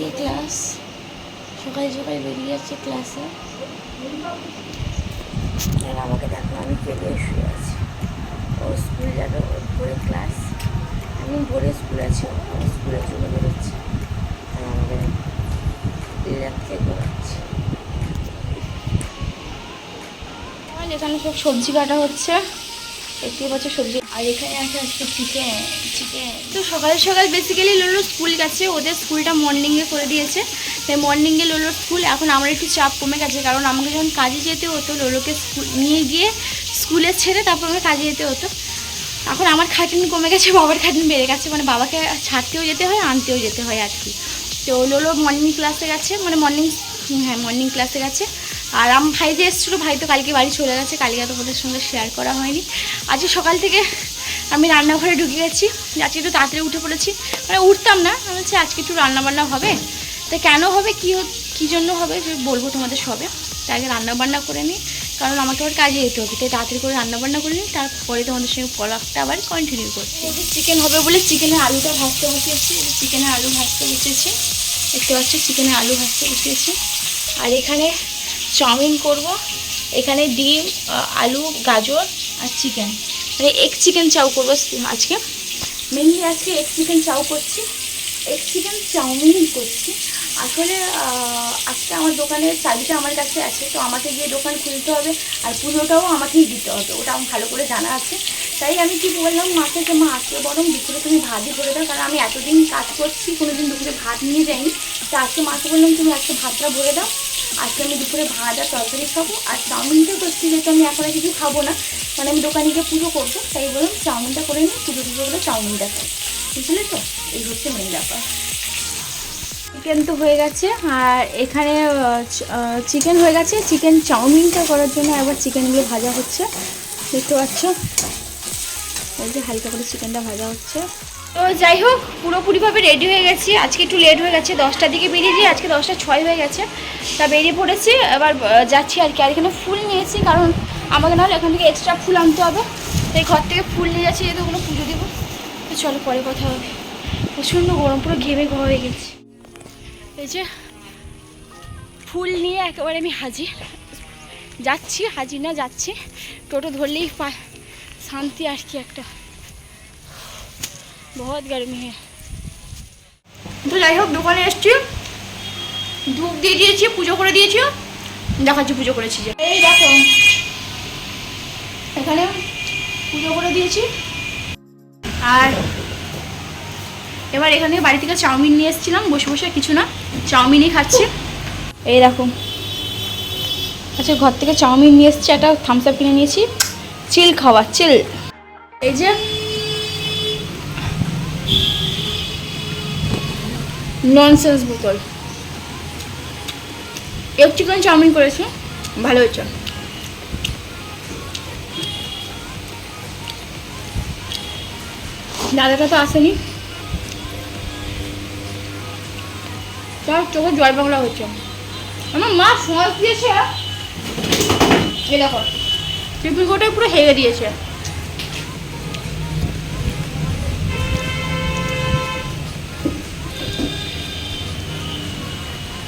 দিয়ে ক্লাস সকালে সকালে বেরিয়ে যাচ্ছে ক্লাসে আর আমাকে দেখো আমি পেরিয়ে শুয়ে আছি ও স্কুল যাবে ওর ভোরে ক্লাস আমি ভোরে স্কুল আছে ও স্কুলের জন্য বেরোচ্ছে আর আমাকে থেকে ঘোরাচ্ছে এখানে সব সবজি কাটা হচ্ছে দেখতেই পাচ্ছ সবজি আর এখানে আছে আজকে চিকেন চিকেন তো সকাল সকাল বেসিক্যালি লোলো স্কুল গেছে, ওদের স্কুলটা মর্নিংয়ে করে দিয়েছে। তাই মর্নিংয়ে লোলোর স্কুল এখন আমার একটু চাপ কমে গেছে, কারণ আমাকে যখন কাজে যেতে হতো লোলোকে স্কুল নিয়ে গিয়ে স্কুলে ছেড়ে তারপর আমাকে কাজে যেতে হতো। এখন আমার খাটনি কমে গেছে, বাবার খাটনি বেড়ে গেছে মানে বাবাকে ছাড়তেও যেতে হয়, আনতেও যেতে হয় আর কি। তো লোলো মর্নিং ক্লাসে গেছে মানে মর্নিং হ্যাঁ মর্নিং ক্লাসে গেছে। আর আমার ভাই যে এসেছিল, ভাই তো কালকে বাড়ি চলে গেছে, কালকে তোমাদের সঙ্গে শেয়ার করা হয়নি। আজকে সকাল থেকে আমি রান্নাঘরে ঢুকে গেছি আজকে একটু তাড়াতাড়ি উঠে পড়েছি। মানে উঠতাম না বলছি আজকে একটু রান্নাবান্না হবে। তা কেন হবে, কী কী জন্য হবে বলব তোমাদের সবে। তাই আগে রান্নাবান্না করে নিই, কারণ আমাকে আবার কাজে যেতে হবে। তাই তাড়াতাড়ি করে রান্নাবান্না করে নিই, তারপরে তোমাদের সঙ্গে পলাকটা আবার কন্টিনিউ করছি। চিকেন হবে বলে চিকেনের আলুটা ভাজতে বসিয়েছি চিকেনের আলু ভাজতে বসিয়েছি। দেখতে পাচ্ছি চিকেনের আলু ভাজতে বসিয়েছি। আর এখানে চাউমিন করব। এখানে ডিম আলু, গাজর আর চিকেন মানে এগ চিকেন চাউ করব আজকে। মেনলি আজকে এগ চিকেন চাউ করছি। এগ চিকেন চাউমিন করছি। আসলে আজকে আমার দোকানের চাবিটা আমার কাছে আছে, তো আমাকে গিয়ে দোকান খুলতে হবে আর পুজোটাও আমাকেই দিতে হবে, ওটা আমার ভালো করে জানা আছে। তাই আমি কি বললাম, মাকে যে, মা, আজকে বরং দুপুরে তুমি ভাতই করে দাও, কারণ আমি এতদিন কাজ করছি, কোনোদিন দুপুরে ভাত নিয়ে যাইনি। তো আজকে মাকে বললাম, তুমি আজকে ভাতটা ভরে দাও। আজকে আমি দুপুরে ভাত আর তরকারি খাব, আর চাউমিনটা করছি যেহেতু আমি এখন আর কিছু খাব না। মানে আমি দোকানে গিয়ে পুজো করব, তাই বললাম চাউমিনটা করে নিই, পুজো পুজো করে চাউমিনটা খাই। বুঝলে তো? এই হচ্ছে মেন ব্যাপার। চিকেন তো হয়ে গেছে, আর এখানে চিকেন হয়ে গেছে। চিকেন চাউমিনটা করার জন্য একবার চিকেনগুলো ভাজা হচ্ছে। দেখতে পাচ্ছ? এই যে হালকা করে চিকেনটা ভাজা হচ্ছে। তো যাই হোক, পুরোপুরিভাবে রেডি হয়ে গেছি। আজকে একটু লেট হয়ে গেছে, দশটার দিকে বেরিয়েছি, আজকে দশটা ছয় হয়ে গেছে। তা বেরিয়ে পড়েছি, এবার যাচ্ছি আর কি। আর এখানে ফুল নিয়েছি, কারণ আমাকে নাহলে এখান থেকে এক্সট্রা ফুল আনতে হবে। তাই ঘর থেকে ফুল নিয়ে যাচ্ছি, যেহেতু ওগুলো পুজো দেবো। তো চলো, পরে কথা হবে। প্রচণ্ড গরম, পুরো ঘেমে ঘ হয়ে গেছি। এই যে, ফুল নিয়ে একেবারে আমি হাজির। যাচ্ছি, হাজির না, যাচ্ছি। টোটো ধরলেই শান্তি আর কি একটা। বহুত গরমি তো যাই হোক, দোকানে এসছি। ধূপ দিয়ে দিয়েছি, পুজো করে দিয়েছি। দেখাচ্ছি, পুজো করেছি যে। এই দেখো, এখানে পুজো করে দিয়েছি। আর এবার এখানে বাড়ি থেকে চাউমিন নিয়ে এসেছিলাম, বসে বসে কিছু না। চাউমিনই খাচ্ছি। এই দেখো। আচ্ছা ঘর থেকে চাউমিন নিয়ে এসেছি, একটা থামস আপ কিনে নিয়েছি। চিল খাওয়া, চিল। এই যে ননসেন্স বোতল। এক চিকেন চাউমিন করেছি? ভালো হয়েছে। দাদাটা তো আসেনি। তার চোখে জয় বাংলা হচ্ছে। আমার মা সমাজ দিয়েছে, এ দেখো। কোটে পুরো হেগে দিয়েছে।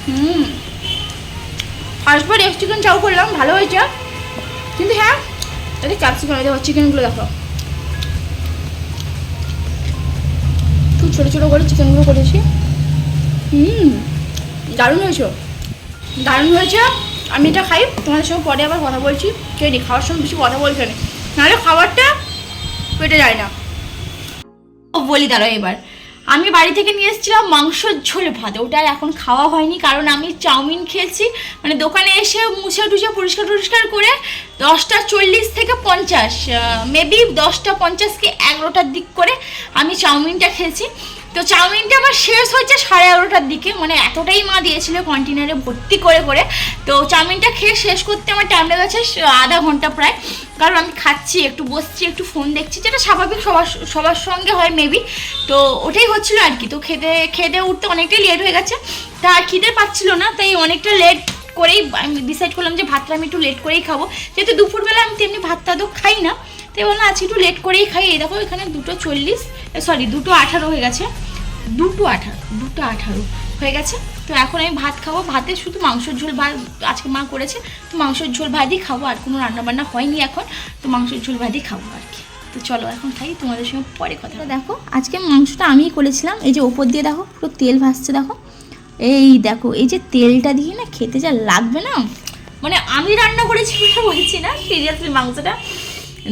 হুম। ফার্স্টবার এক্স চিকেন চাউ করলাম, ভালো হয়েছে। কিন্তু হ্যাঁ এতে ক্যাপসিকাম দেখো চিকেনগুলো দেখো। খুব ছোটো ছোটো করে চিকেনগুলো করেছি। হুম, দারুণ হয়েছে। দারুণ হয়েছে। আমি এটা খাই, তোমাদের সঙ্গে পরে আবার কথা বলছি। কে নি খাওয়ার সময় বেশি কথা বলছে না। নাহলে খাবারটা পেটে যায় না। বলি দাঁড়াও এবার। আমি বাড়ি থেকে নিয়ে এসেছিলাম মাংসর ঝোল ভাত। ওটা এখন খাওয়া হয়নি, কারণ আমি চাউমিন খেয়েছি। মানে দোকানে এসে মুছে টুছে পরিষ্কার টরিষ্কার করে দশটা চল্লিশ থেকে পঞ্চাশ মেবি দশটা পঞ্চাশ কি এগারোটার দিক করে আমি চাউমিনটা খেয়েছি। তো চাউমিনটা আমার শেষ হচ্ছে সাড়ে এগারোটার দিকে মানে এতটাই মা দিয়েছিল কন্টেনারে ভর্তি করে করে। তো চাউমিনটা খেয়ে শেষ করতে আমার টাইম লেগেছে, আধা ঘণ্টা প্রায়। কারণ আমি খাচ্ছি, একটু বসছি, একটু ফোন দেখছি, যেটা স্বাভাবিক সবার সবার সঙ্গে হয় মেবি তো ওটাই হচ্ছিল আর কি। তো খেতে খেতে উঠতে অনেকটাই লেট হয়ে গেছে। তা আর খিদে পাচ্ছিল না, তাই অনেকটা লেট করেই আমি ডিসাইড করলাম যে ভাতটা আমি একটু লেট করেই খাব। যেহেতু দুপুরবেলা আমি তেমনি ভাতটা তো খাই না তাই বললাম আজকে একটু লেট করেই খাই। এই দেখো এখানে দুটো চল্লিশ সরি দুটো আঠারো হয়ে গেছে। দুটো আঠারো দুটো আঠারো হয়ে গেছে। তো এখন আমি ভাত খাব। ভাতে শুধু মাংসের ঝোল ভাত আজকে মা করেছে। তো মাংসের ঝোল ভাতই খাব। আর কোনো রান্নাবান্না হয়নি এখন। তো মাংসের ঝোল ভাতই খাব আর কি। তো চলো এখন খাই। তোমাদের সঙ্গে পরে কথা দেখো আজকে মাংসটা আমিই করেছিলাম। এই যে ওপর দিয়ে দেখো পুরো তেল ভাসছে দেখো। এই দেখো এই যে তেলটা দিয়ে না খেতে যা লাগবে না। মানে আমি রান্না করেছি বলে বলছি না। সিরিয়াসলি মাংসটা।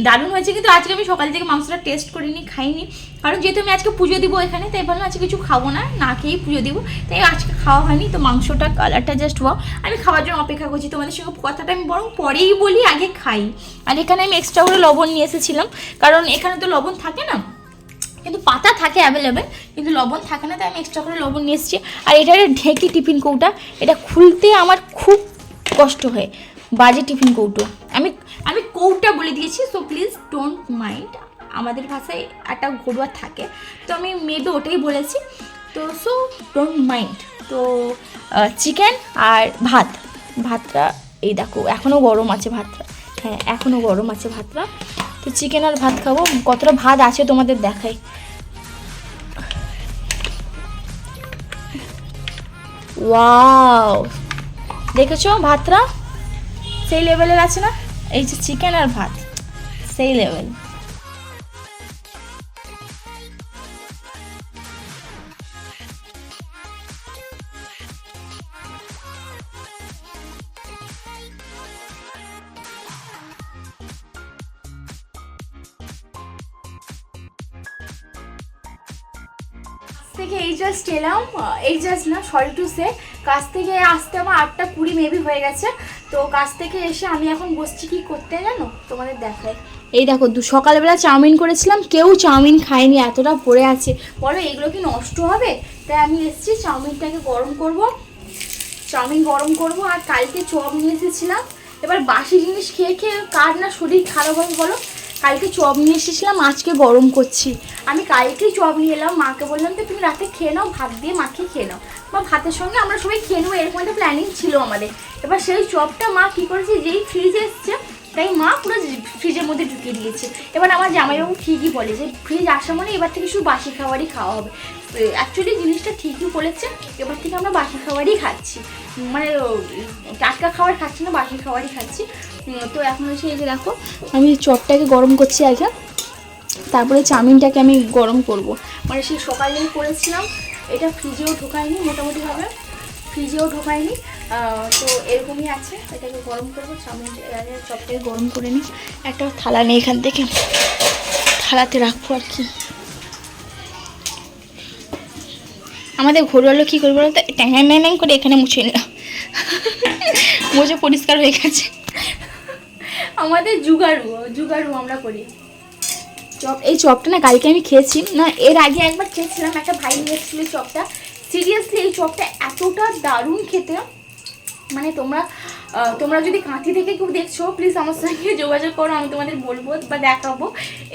দারুণ হয়েছে, কিন্তু আজকে আমি সকাল থেকে মাংসটা টেস্ট করিনি, খাইনি। কারণ যেহেতু আমি আজকে পুজো দিব এখানে, তাই ভাবলাম আজকে কিছু খাব না না খেয়েই পুজো দিব। তাই আজকে খাওয়া হয়নি, তো মাংসটা কালারটা জাস্ট ওয়াও আমি খাওয়ার জন্য অপেক্ষা করছি, তোমাদের সঙ্গে কথাটা আমি বরং পরেই বলি, আগে খাই। আর এখানে আমি এক্সট্রা করে লবণ নিয়ে এসেছিলাম, কারণ এখানে তো লবণ থাকে না, কিন্তু পাতা থাকে অ্যাভেলেবেল কিন্তু লবণ থাকে না, তাই আমি এক্সট্রা করে লবণ নিয়ে এসেছি। আর এটা ঢেকি টিফিন কৌটা, এটা খুলতে আমার খুব কষ্ট হয়, বাজে টিফিন কৌটো। আমি আমি কৌটা বলে দিয়েছি মাইন্ড আমাদের ভাষায় একটা ঘরোয়া থাকে। তো আমি মেবি ওটাই বলেছি। তো সো ডোন্ট মাইন্ড তো চিকেন আর ভাত। ভাতটা, এই দেখো এখনও গরম আছে ভাতটা। হ্যাঁ এখনও গরম আছে ভাতটা। তো চিকেন আর ভাত খাব। কতটা ভাত আছে তোমাদের দেখাই। ওয়াও দেখেছ ভাতটা? সেই লেভেলের আছে না? এই যে চিকেন আর ভাত, সেই লেভেল থেকে এই জাস্ট এলাম এই জাস্ট না সরি টু সে কাজ থেকে আসতে আমার আটটা কুড়ি মেবি হয়ে গেছে। তো কাজ থেকে এসে আমি এখন বসছি কি করতে জানো? তোমাদের দেখাই। এই দেখো, দু সকালবেলা চাউমিন করেছিলাম, কেউ চাউমিন খায়নি, এতটা পড়ে আছে। বলো, এগুলো কি নষ্ট হবে? তাই আমি এসেছি, চাউমিনটাকে গরম করব। চাউমিন গরম করব, আর কালকে চপ নিয়ে এসেছিলাম। এবার বাসি জিনিস খেয়ে খেয়ে কার না শরীর খারাপ হবে বলো? কালকে চপ নিয়ে এসেছিলাম, আজকে গরম করছি। আমি কালকেই চপ নিয়ে এলাম, মাকে বললাম যে, তুমি রাতে খেয়ে নাও, ভাত দিয়ে মাকে খেয়ে নাও। বা ভাতের সঙ্গে আমরা সবাই খেয়ে নেব, এরকম একটা প্ল্যানিং ছিল আমাদের। এবার সেই চপটা মা কী করেছে, যেই ফ্রিজে এসছে তাই মা পুরো ফ্রিজের মধ্যে ঢুকিয়ে দিয়েছে। এবার আমার জামাইবাবু ঠিকই বলে যে, ফ্রিজ আসা মানে এবার থেকে শুধু বাসি খাবারই খাওয়া হবে। অ্যাকচুয়ালি জিনিসটা ঠিকই বলেছে, এবার থেকে আমরা বাসি খাবারই খাচ্ছি। মানে টাটকা খাবার খাচ্ছি না, বাসি খাবারই খাচ্ছি। তো এখন হচ্ছে এই যে দেখো, আমি চটটাকে গরম করছি আগে, তারপরে চাউমিনটাকে আমি গরম করব। মানে সেই সকালেই করেছিলাম, এটা ফ্রিজেও ঢোকায়নি, মোটামুটিভাবে। ফ্রিজেও ঢোকায়নি। তো এরকমই আছে। এটাকে গরম করব চাউমিনটা চপটাকে গরম করে নিই। একটা থালা নেই এখান থেকে থালাতে রাখব আর কি। আমাদের ঘরুয়ালো কী করব বলতো? ট্যাং ট্যাং করে এখানে মুছে নিলাম। মুছে পরিষ্কার হয়ে গেছে। আমাদের জুগাড়ু জুগাড়ু আমরা করি। চপ এই চপটা না কালকে আমি খেয়েছি। না এর আগে একবার খেয়েছিলাম। একটা ভাই নিয়ে এসেছিল চপটা। সিরিয়াসলি এই চপটা এতটা দারুণ খেতে। মানে তোমরা তোমরা যদি কাঁথি থেকে কেউ দেখছ প্লিজ আমার সঙ্গে যোগাযোগ করো, আমি তোমাদের বলব বা দেখাবো।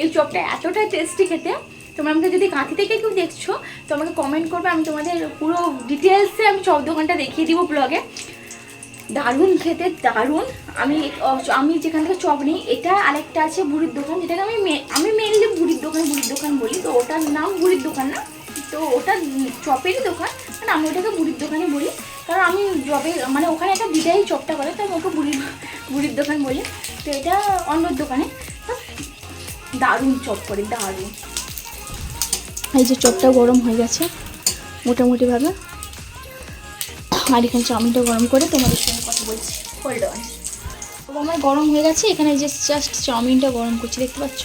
এই চপটা এতটা টেস্টি খেতে। তোমরা আমাকে যদি কাঁথি থেকে কেউ দেখছ, তো আমাকে কমেন্ট করবে, আমি তোমাদের পুরো ডিটেলসে আমি চপ দোকানটা দেখিয়ে দিব ব্লগে দারুণ খেতে, দারুণ। আমি আমি যেখান থেকে চপ নিই, এটা আরেকটা আছে বুড়ির দোকান, যেটাকে আমি আমি মেনলি বুড়ির দোকান বুড়ির দোকান বলি, তো ওটার নাম বুড়ির দোকান না? তো ওটা চপেরই দোকান মানে আমি ওটাকে বুড়ির দোকানে বলি। কারণ আমি জবে মানে ওখানে একটা দিদাই চপটা করে, তো আমি ওকে বুড়ির বুড়ির দোকান বলি। তো এটা অন্যর দোকানে। দারুণ চপ করে, দারুণ। এই যে চপটা গরম হয়ে গেছে, মোটামুটিভাবে। আর এখানে চাউমিনটা গরম করে তোমাদের সঙ্গে কথা বলছি। হোল্ড অন আমার গরম হয়ে গেছে, এখানে যে জাস্ট চাউমিনটা গরম করছি, দেখতে পাচ্ছ?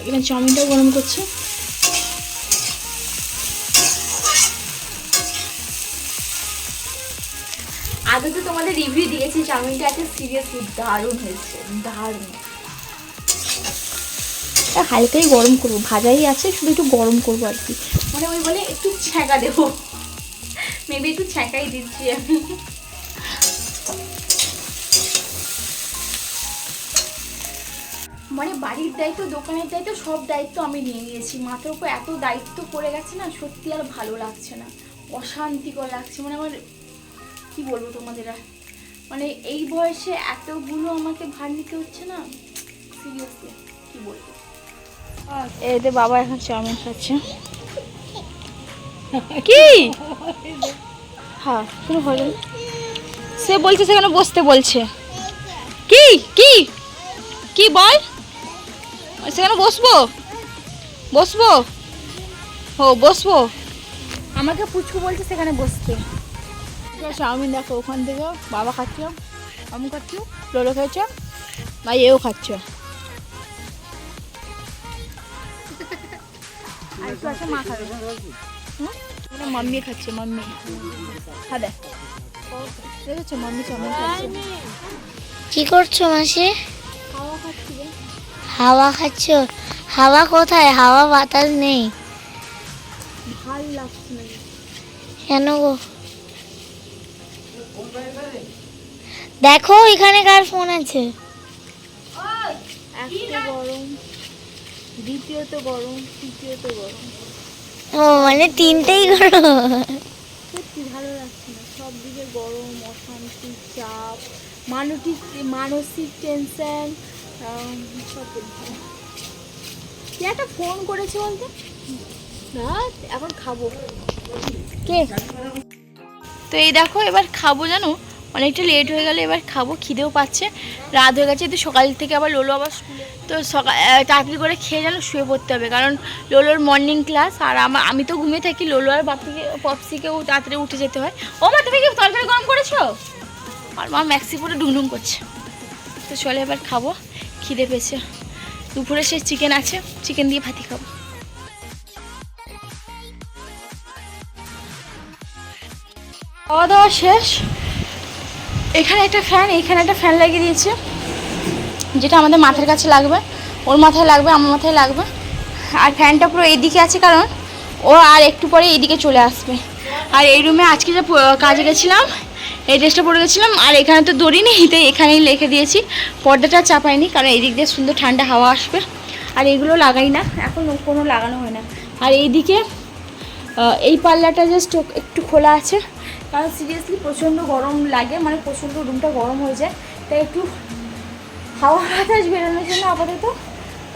এখানে চাউমিনটাও গরম করছি। আগে তো তোমাদের রিভিউ দিয়েছি চাউমিনটা এত সিরিয়াসলি দারুণ হয়েছে দারুণ। হালকাই গরম করব ভাজাই আছে শুধু একটু গরম করব আর কি। মানে ওই বলে একটু ছ্যাঁকা দেবো। মেবি একটু ছ্যাঁকাই দিচ্ছি আমি। মানে বাড়ির দায়িত্ব দোকানের দায়িত্ব সব দায়িত্ব আমি নিয়ে নিয়েছি। মাথার উপর এত দায়িত্ব পড়ে গেছে না সত্যি আর ভালো লাগছে না। অশান্তিকর লাগছে। মানে আমার কি বলব তোমাদের আর? মানে এই বয়সে এতগুলো আমাকে ভার নিতে হচ্ছে না? সিরিয়াসলি কি বলব? এতে বাবা এখন চাউমিন খাচ্ছে। কি? হ্যাঁ শুরু সে বলছে সেখানে বসতে বলছে? কি? কি? কি বল? সেখানে বসবো? বসবো? ও বসবো। আমাকে পুচকু বলছে সেখানে বসতে? চাউমিন দেখো ওখান থেকে বাবা খাচ্ছ আমি খাচ্ছি লোলো খাচ্ছ ভাই এও খাচ্ছ। মা খাবে। হুম? মাম্মি খাচ্ছে মাম্মি। খাবে দেখেছ মাম্মি চাউমিন খাচ্ছে? কি করছ মাসি? খাওয়া খাচ্ছি হাওয়া খাচ্ছ? হাওয়া কোথায়? হাওয়া বাতাস নেই। ভালো লাগছে না। কেন গো? দেখো এখানে কার ফোন আছে? গরম। দ্বিতীয়ত গরম তৃতীয়ত গরম। ও মানে তিনটেই করো সত্যি ভালো লাগছে না। সব দিকে গরম অশান্তি চাপ মানসিক মানসিক টেনশন সব কে একটা ফোন করেছে বলতে? না এখন খাব। কে? তো এই দেখো এবার খাব জানো? অনেকটা লেট হয়ে গেল, এবার খাব, খিদেও পাচ্ছে। রাত হয়ে গেছে তো সকাল থেকে আবার লোলো আবার তো সকাল তাড়াতাড়ি করে খেয়ে যেন শুয়ে পড়তে হবে, কারণ লোলোর মর্নিং ক্লাস আর আমার আমি তো ঘুমিয়ে থাকি, লোলো আর বাপিকে পপসিকেও তাড়াতাড়ি উঠে যেতে হয়। ও মা, তুমি কি তরকারি গরম করেছ? আর মা ম্যাক্সি পুরো ডুমডুম করছে। তো চলে এবার খাব, খিদে পেয়েছে। দুপুরে সে চিকেন আছে চিকেন দিয়ে ভাতি খাব। খাওয়া দাওয়া শেষ এখানে একটা ফ্যান, এখানে একটা ফ্যান লাগিয়ে দিয়েছে। যেটা আমাদের মাথার কাছে লাগবে। ওর মাথায় লাগবে, আমার মাথায় লাগবে। আর ফ্যানটা পুরো এইদিকে আছে, কারণ ও আর একটু পরে এইদিকে চলে আসবে। আর এই রুমে আজকে যে কাজে গেছিলাম, এই ড্রেসটা পরে গেছিলাম, আর এখানে তো দড়ি নেই, তাই এখানেই লিখে দিয়েছি। পর্দাটা চাপাইনি, কারণ এই দিক দিয়ে সুন্দর ঠান্ডা হাওয়া আসবে। আর এগুলো লাগাই না, এখন কোনো লাগানো হয় না। আর এইদিকে এই পাল্লাটা জাস্ট একটু খোলা আছে। কারণ সিরিয়াসলি প্রচণ্ড গরম লাগে মানে প্রচণ্ড রুমটা গরম হয়ে যায়। তাই একটু হাওয়া বাতাস বেরোনোর জন্য আপাতত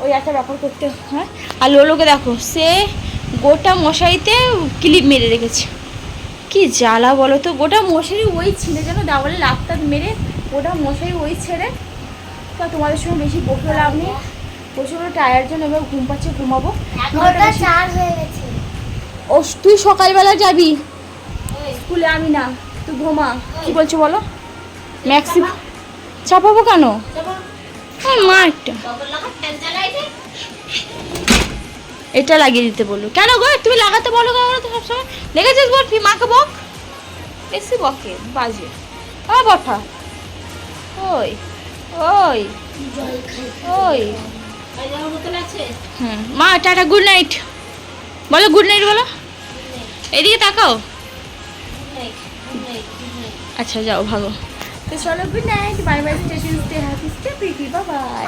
ওই একটা ব্যাপার করতে হয়। আর লোলোকে দেখো সে গোটা মশারিতে ক্লিপ মেরে রেখেছে। কি জ্বালা বলো তো গোটা মশারি ওই ছিঁড়ে যেন ডাবলে লাফটা মেরে গোটা মশারি ওই ছেড়ে তো তোমাদের সঙ্গে বেশি বকে লাভ নেই। প্রচুর টায়ার জন্য এবার ঘুম পাচ্ছে ঘুমাবো। ও তুই সকালবেলা যাবি? স্কুলে আমি না। তুই ঘুমা। কি বলছো বলো? ম্যাক্সি চাপাবো কেন? এটা লাগিয়ে দিতে বলল। কেন গো? তুমি লাগাতে বলো কেন তো সবসময়? লেগেছিস বল মাকে বক। এসি বকে, বাজে। ও বঠা। ওই ওই ওই। হুম। মা, টাটা, গুড নাইট। বলো, গুড নাইট বলো। এদিকে তাকাও। আচ্ছা যাও, ভালো। তো চলো good night bye bye station stay happy stay Priti bye bye